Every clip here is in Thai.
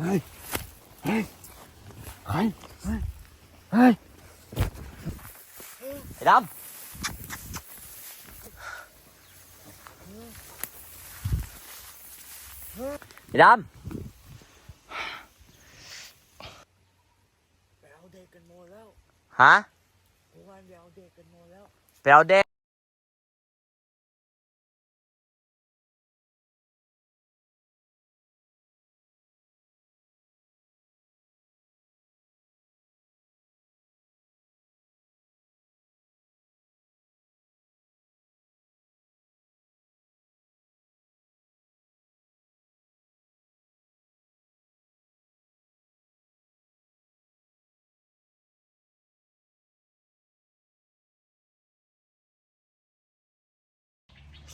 เฮ้ยเฮ้ยใครเฮ้ย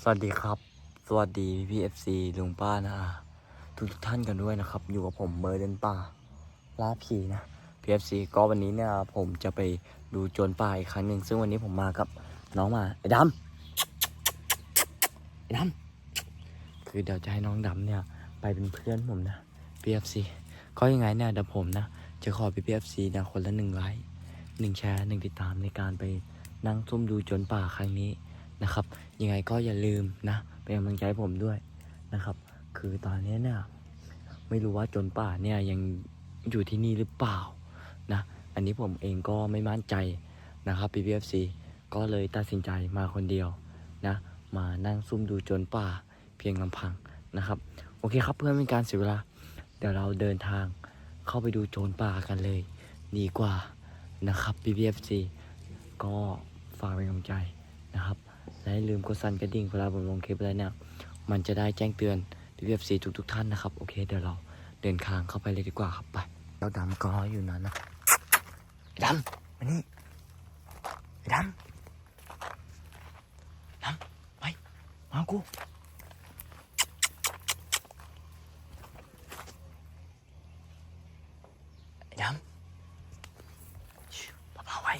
สวัสดีครับ สวัสดีพี่เอฟซีลุงป้านะทุกทุกท่านกันด้วยนะครับ อยู่กับผมเมอร์เดนป่าล่าผีนะพี่เอฟซีก็วันนี้เนี่ยผมจะไปดูโจรป่าอีกครั้งหนึ่งซึ่งวันนี้ผมมากับน้องมาไอ้ดำไอ้ดำคือเดี๋ยวจะให้น้องดำเนี่ย ไปเป็นเพื่อนผมนะพี่เอฟซีก็ยังไงเนี่ยเดี๋ยวผมนะ จะขอพี่พีเอฟซีนะคนละหนึ่งไลค์หนึ่งแชร์หนึ่งติดตามในการไปนั่งซุ่มดูโจรป่าครั้งนี้ นะครับ ยังไงก็อย่าลืมนะเป็นกำลังใจผมด้วยนะครับ คือตอนนี้เนี่ยไม่รู้ว่าโจนป่าเนี่ยยังอยู่ที่นี่หรือเปล่านะอันนี้ผมเองก็ไม่มั่นใจนะครับ PPFC ก็เลยตัดสินใจมาคนเดียวนะมานั่งซุ่มดูโจนป่าเพียงลำพังนะครับโอเคครับเพื่อไม่เป็นการเสียเวลาเดี๋ยวเราเดินทางเข้าไปดูโจรป่ากันเลย ดีกว่านะครับ PPFC ก็ฝากเป็นกำลังใจนะครับ และอย่าลืมกดสั่นกระดิ่งเวลาผมลงคลิปอะไรเนี่ย มันจะได้แจ้งเตือนพี่พีเอฟซีทุกทุกๆท่านนะครับ โอเค เดี๋ยวเราเดินทางเข้าไปเลยดีกว่าครับไปเราดำก็อยู่นั้นนะไอ้ดำมานี่ไอ้ดำดำไปมากูไอ้ดำชิวเบาๆไว้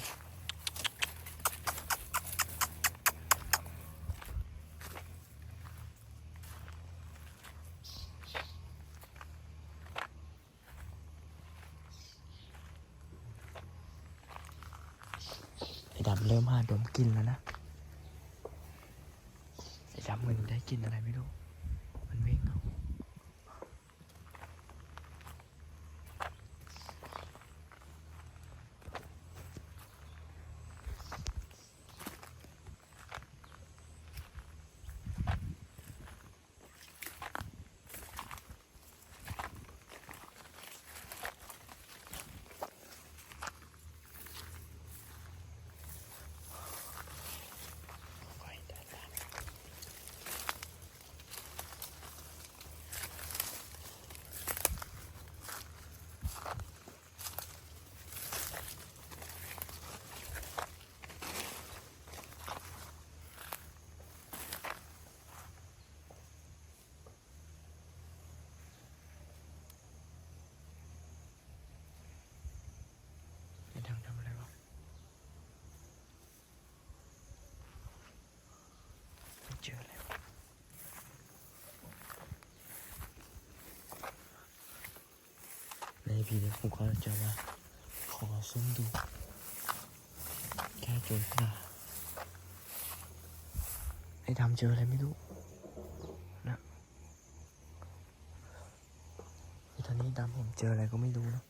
ไอ้ดำเริ่มหาดมกลินแล้วนะไอ้ดำมันได้กลินอะไรไม่รู้ มันวิ่งเอาไว้ได้ละไอ้ดำทำอะไรวะไม่ เจอเลยวในพีนี้ผมก็จะมาขอซุ่มดู แค่จนป่าไอ้ดำเจออะไรไม่รู้นะตอนนี้ดำผมเจออะไรก็ไม่รู้นะ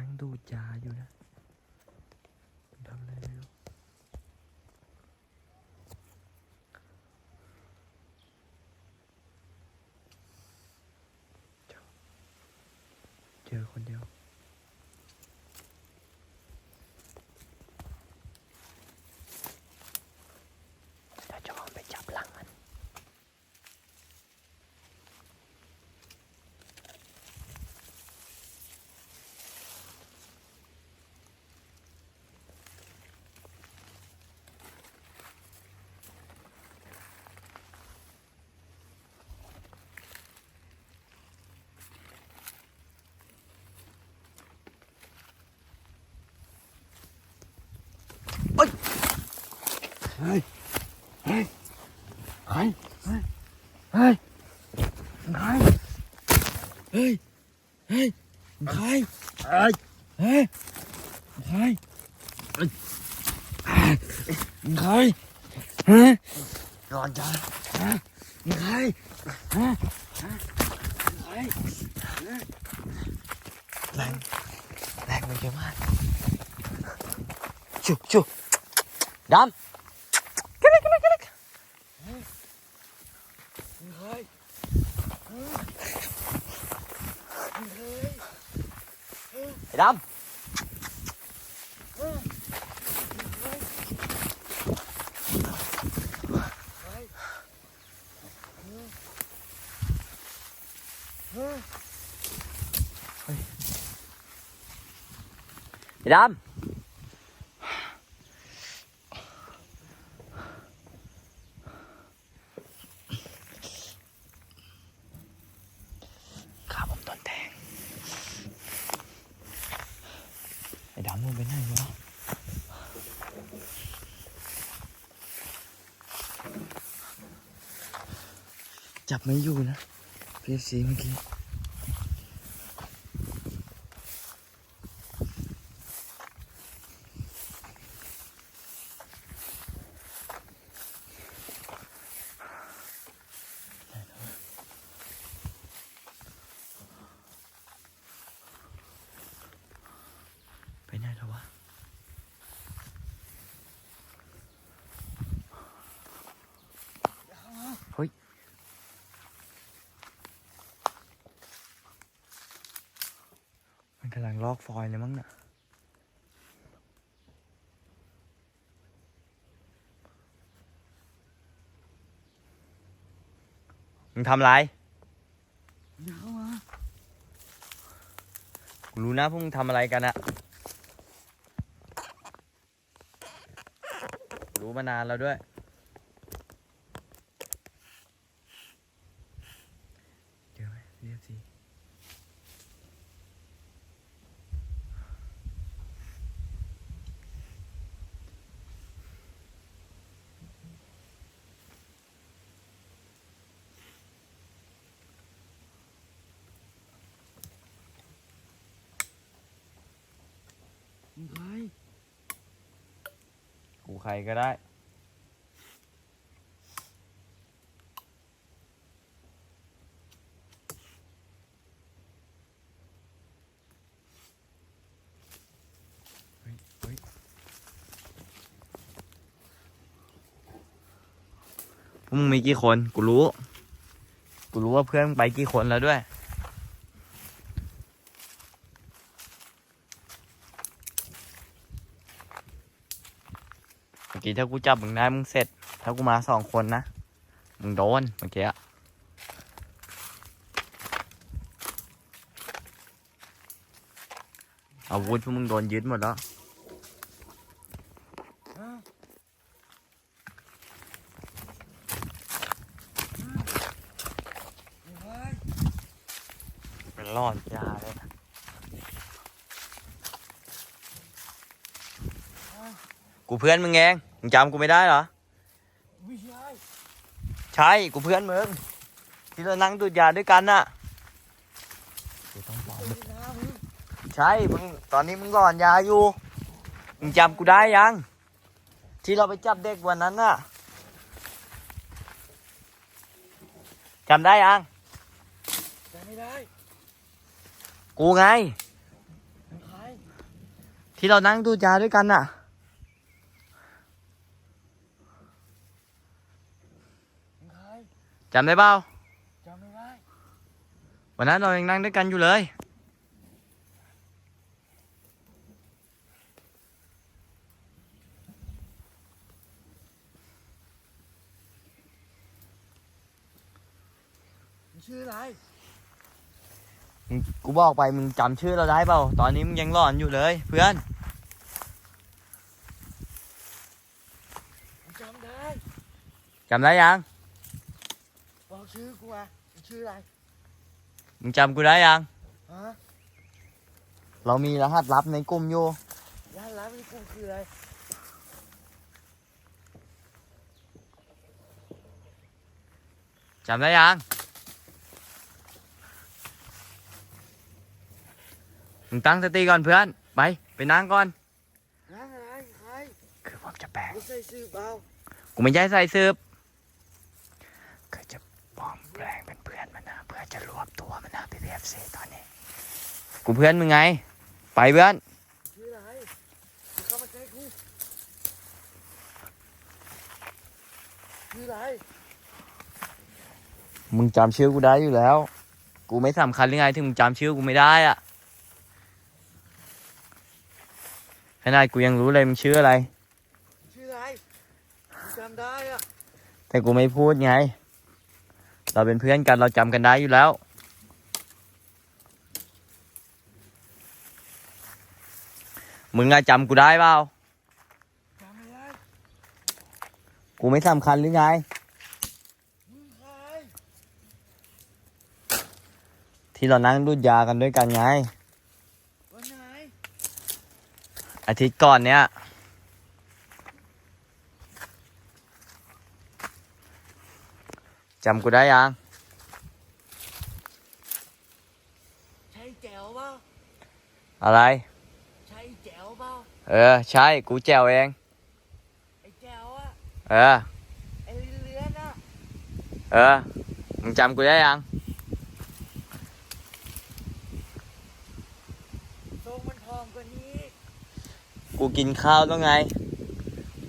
ั่งดูจาอยู่นะทำอะไรไม่รู้เจอคนเดียว เราจะเอาไปจับหลังมัน เฮ้ยเฮ้ยใครเฮ้ยเฮ้ยใครเฮ้ยเฮ้ยใคร เฮ้ย เฮ้ยใคร ใคร ฮะ ก่อนจ้า ใคร ใคร แรงแรงมันเยอะมากชุชุดำกระดิกกระดิกกระดิก ใคร ไอ้ดำไอ้ดำขาผมโดนแทง ไอ้ดำมึงไปไหนวะจับ ไม่อยู่นะพีซีเมื่อกี้ไปไหนแล้ววะ เฮ้ย มันกำ ลังลอกฟอยล์เลยมั้งน่ะมึงทำไรอย่าเข้ามากูรู้นะพวกมึงทำอะไรกันอะรู้มานานแล้วด้วย เจอไหมเรียบสิ รก็ได้ เฮ้ยเฮ้ยพวกมึงมีกี่คน กูรู้ กูรู้ว่าเพื่อนมึงไปกี่คนแล้วด้วย เมื่อ กี้ถ้ากูจับมึงได้มึงเสร็จ ถ้ากูมาสองคนนะ มึงโดนเมื่อกี้อะอาวุธพวกมึงโดนยึดหมดแล้ว เป็นรอดยาเลยนะกูเพื่อนมึงเอง มึงจำกูไม่ได้เหรอ ไม่ใช่ ใช่ กูเพื่อนมึงที่เรานั่งดูดยาด้วยกันน่ะกูต้องบอกมึงไม่นะมึงใช่ มึง ตอนนี้มึงหลอนยาอยู่ มึงจำกูได้ยัง ที่เราไปจับเด็กวันนั้นน่ะจำได้ยังจำไม่ได้ กูไงเป็นใครที่เรานั่งดูดยาด้วยกันน่ะ มึงใคร จำได้เปล่าจำไม่ได้วันนั้นเรายังนั่งด้วยกันอยู่เลยมึงชื่ออะไรมึงกูบอกไปมึงจำชื่อเราได้เปล่า ตอนนี้มึงยังหลอนอยู่เลย เพื่อนมึงจำได้จำได้ยังบอก ชื่อกูอะมึงชื่ออะไรมึงจำกูได้ยัง ฮะเรามีรหัสลับในกลุ่มอยู่ ร้านร้านนี่กูคืออะไรจำได้ยัง มึงตั้งสติก่อนเพื่อน ไป ไปนั่งก่อน ร้านอะไรใครคือผมจะแปลงกูใส่ซื้อเปล่า กูไม่ใช่ใส่สืบคือจะปลอมแปลงเป็นเพื่อนมันนะ เพื่อ จะรวบตัวมันนะพีพีเอฟซีตอนนี้ กูเพื่อนมึงไง ไปเพื่อนชื่ออะไรมึงเข้ามาใกล้กูชื่ออะไรมึงจำชื่อกูได้อยู่แล้ว กูไม่สำคัญหรือไงที่มึงจำชื่อกูไม่ได้อะขนาดกูยังรู้เลยมึงชื่ออะไร ชื่ออะไรมึงจำได้อะแต่กูไม่พูดไง เราเป็นเพื่อนกันเราจำกันได้อยู่แล้ว มึงอะจำกูได้เปล่าจำไม่ได้กูไม่สำคัญหรือไงมึงใครที่เรานั่งดูดยากันด้วยกันไงวันไหนอาทิตย์ก่อนเนี้ย จำกูได้ยัง ใช่แจ๋วเปล่าอะไร ใช่แจ๋วเปล่าเออ ใช่ กูแจวเอง ไอ้แจ๋วอะเออ ไอ้เลื้อนอะเออ มึงจำกูได้ยัง ทรงมันทองกว่านี้กูกินข้าวแล้วไง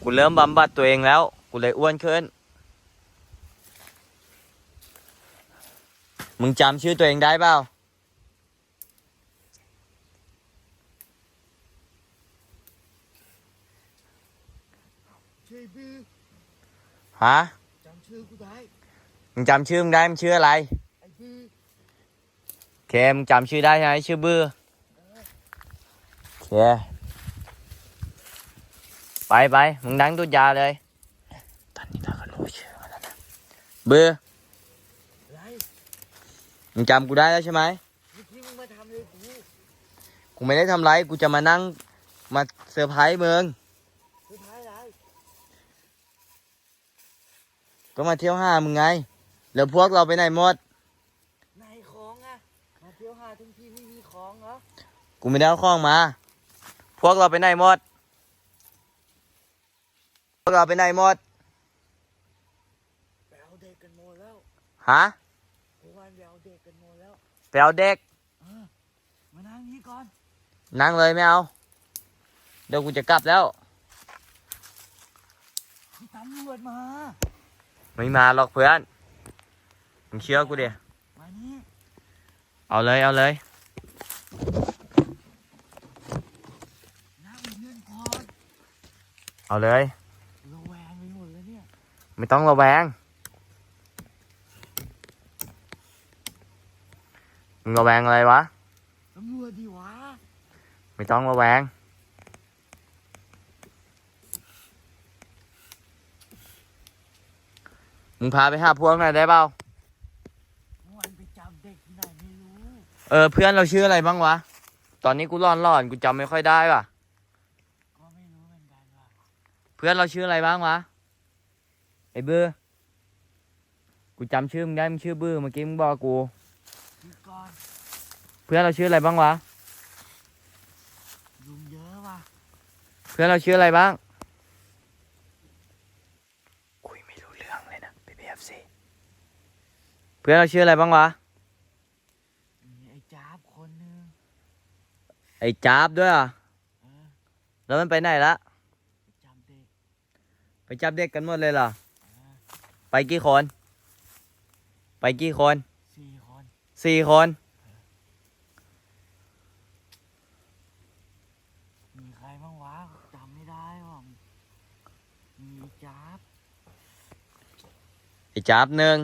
กูเริ่มบำบัดตัวเองแล้ว กูเลยอ้วนขึ้น มึงจำชื่อตัวเองได้เปล่า ชื่อบื้อฮะ จำชื่อกูได้มึงจำชื่อมึงได้มึงชื่ออะไร ไอ้บื้อเคมงจำชื่อได้ใช่ไหมชื่อบื้อเค ไปไปมึงนั่งดูดยาเลย ตอนนี้เราก็รู้ชื่อมันแล้วนะบื้ออะไร มึงจำกูได้แล้วใช่ไหมเมื่อกี้มึงมาทำเลยกูกูไม่ได้ทำไรกูจะมานั่งมาเซอร์ไพรส์มึงสุดท้ายอะไรก็มาเที่ยวห้ามึงไง แล้วพวกเราไปไหนหมดไหนของอะมาเที่ยวหาทั้งทีไม่มีของเหรอกูไม่ได้เอาของมา พวกเราไปไหนหมดพวกเราไปไหนหมดไปเอาเด็กกันหมดแล้วฮะ ไปเอาเด็กเออมานั่งนี้ก่อน นั่งเลยไม่เอา เดี๋ยวกูจะกลับแล้ว มีตำรวจมา ไม่มาหรอกเพื่อนมึงเชื่อกูดิมานี่เอาเลยเอาเลย นั่งเงินก่อนเอาเลย ระแวงไปหมดแล้วเนี่ย ไม่ต้องระแวง มึงระแวงอะไรวะตำรวจดีวะ ไม่ต้องระแวง มึงพาไปหาพวกหน่อยได้เปล่า เมื่อวันไปจับเด็กที่ไหนไม่รู้ เออเพื่อนเราชื่ออะไรบ้างวะ ตอนนี้กูร้อนร้อนกูจำไม่ค่อยได้ว่ะ ก็ไม่รู้เหมือนกันว่ะเพื่อนเราชื่ออะไรบ้างวะไอ้เบื้อกูจำชื่อมึงได้มึงชื่อบื้อเมื่อกี้มึงบอกกู พี่ก่อนเพื่อนเราชื่ออะไรบ้างวะ ยุงเยอะว่ะเพื่อนเราชื่ออะไรบ้าง คุยไม่รู้เรื่องเลยนะ PPFC เพื่อนเราชื่ออะไรบ้างวะ มีไอ้จ้าบคนนึงไอ้จ๊าบด้วยเหรอะ เออแล้วมันไปไหนละจำเด็กไปจับเด็กกันหมดเลยเหรออ่าไปกี่คน ไปกี่คน สี่คนสี่คน มีใครบ้างวะจำไม่ได้ว่ะมีจ๊าบไอ้จับหนึ่ง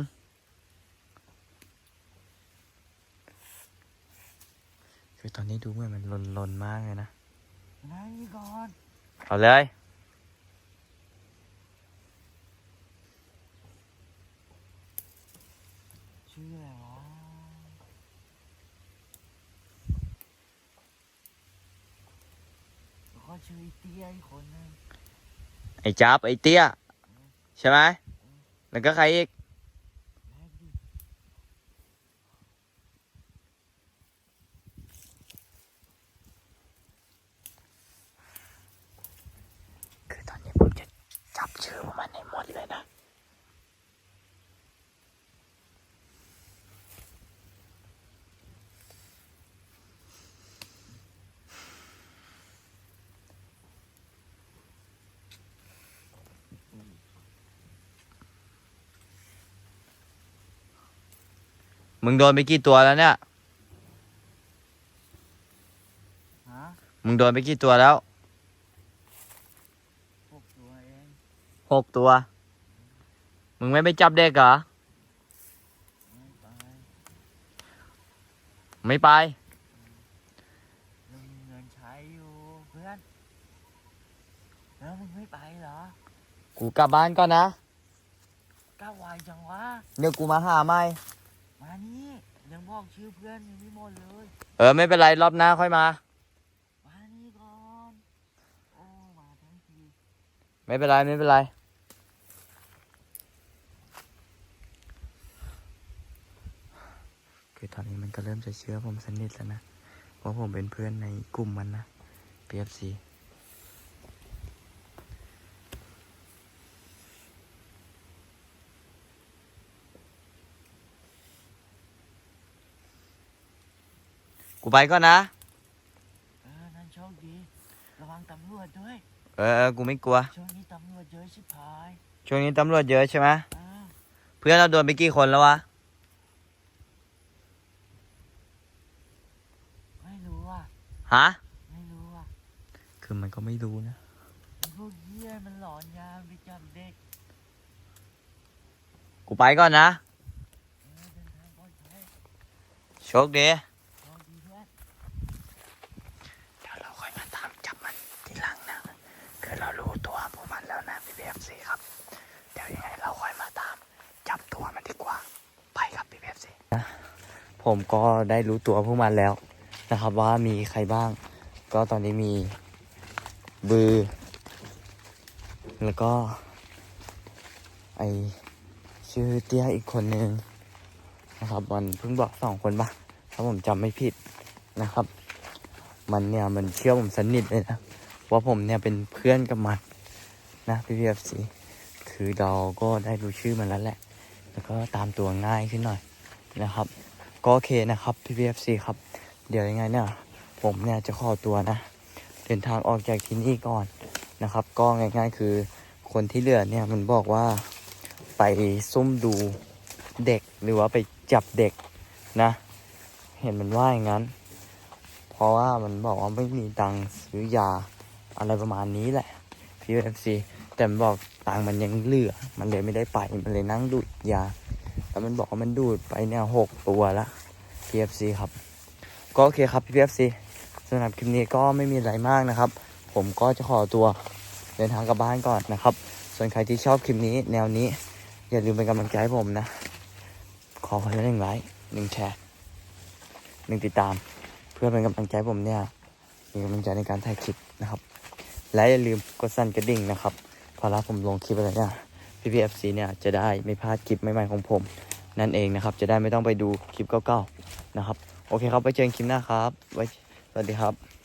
คือตอนนี้ดูเหมือนมันลนๆมากเลยนะ นั่งนี่ก่อน เอาเลย ชื่ออะไรวะแล้วก็ ชื่อไอ้เตี้ยอีกคนนึงไอ้จับไอ้เตี้ย ใช่ไหมแล้วก็ใครอีก แรกดิ คือตอนนี้ผมจะจับชื่อของมันให้หมดเลยนะ มึงโดนไปกี่ตัวแล้วเนี่ย ฮะมึงโดนไปกี่ตัวแล้ว หกตัวเองหกตัว มึงไม่ไปจับเด็กเหรอ ไม่ไปไม่ไปเรามีเงินใช้อยู่เพื่อน แล้วมึงไม่ไปเหรอกูกลับบ้านก่อนนะก้าวไวจังวะ เดี๋ยวกูมาหาใหม่ มานี่ยังบอกชื่อเพื่อนยังไม่หมดเลย เออไม่เป็นไรรอบหน้าค่อยมา มานี่ก่อนโอ้มาทั้งทีไม่เป็นไรไม่เป็นไร คือตอนนี้มันก็เริ่มจะเชื่อผมสนิทแล้วนะ เพราะผมเป็นเพื่อนในกลุ่มมันนะ PFC กูไปก่อนนะ เออนั่นโชคดี ระวังตำรวจด้วย เออเออกูไม่กลัว ช่วงนี้ตำรวจเยอะชิบหายช่วงนี้ตำรวจเยอะใช่ไหมอ่าเพื่อนเราโดนไปกี่คนแล้ววะ ไม่รู้อะ ฮะ ไม่รู้อะคือมันก็ไม่รู้นะ ไอ้พวกเหี้ยมันหลอนยาไปจับเด็กกูไปก่อนนะ เออเดินทางปลอดภัย โชคดี โชคดีเพื่อน เดี๋ยวเราค่อยมาตามจับมันทีหลังนะ คือเรารู้ตัวพวกมันแล้วนะพี่เบฟซีครับ เดี๋ยวยังไงเราค่อยมาตาม จับตัวมันดีกว่า ไปครับพี่เบฟซีนะผมก็ได้รู้ตัวพวกมันแล้วนะครับว่ามีใครบ้าง ก็ตอนนี้มีบือ แล้วก็ ไอชื่อเตี้ยอีกคนนึงนะครับ มันเพิ่งบอกสองคนปะถ้าผมจำไม่ผิดนะครับ มันเนี่ยมันเชื่อผมสนิทเลยนะ ว่าผมเนี่ยเป็นเพื่อนกับมันนะพี่พีเอฟซีคือเราก็ได้รู้ชื่อมันแล้วแหละ แล้วก็ตามตัวง่ายขึ้นหน่อยนะครับ ก็โอเคนะครับพี่พีเอฟซีครับ เดี๋ยวยังไงเนี่ยผมเนี่ยจะขอตัวนะ เดินทางออกจากที่นี่ก่อนนะครับ ก็ง่าย ๆ คือคนที่เหลือเนี่ยมันบอกว่าไปซุ่มดูเด็กหรือว่าไปจับเด็กนะ เห็นมันว่าอย่างนั้น เพราะว่ามันบอกว่าไม่มีตังค์ซื้อยา อะไรประมาณนี้แหละ PFC แต่มันบอกตังมันยังเหลือ มันเลยไม่ได้ไป มันเลยนั่งดูดยา แล้วมันบอกว่ามันดูดไปเนี่ยหกตัวละ PFC ครับ ก็โอเคครับ PFC สำหรับคลิปนี้ก็ไม่มีอะไรมากนะครับ ผมก็จะขอตัวเดินทางกลับบ้านก่อนนะครับ ส่วนใครที่ชอบคลิปนี้แนวนี้ อย่าลืมเป็นกำลังใจให้ผมนะ ขอคนละหนึ่งไลค์หนึ่งแชร์หนึ่งติดตาม เพื่อเป็นกำลังใจผมเนี่ยมีกำลังใจในการถ่ายคลิปนะครับ และอย่าลืมกดสั่นกระดิ่งนะครับพอรับผมลงคลิปอะไรเนี่ยพี่พีเอฟซีเนี่ยจะได้ไม่พลาดคลิปใหม่ๆของผม นั่นเองนะครับ จะได้ไม่ต้องไปดูคลิปเก่าๆนะครับ โอเคครับไว้เจอกันคลิปหน้าครับไว้สวัสดีครับ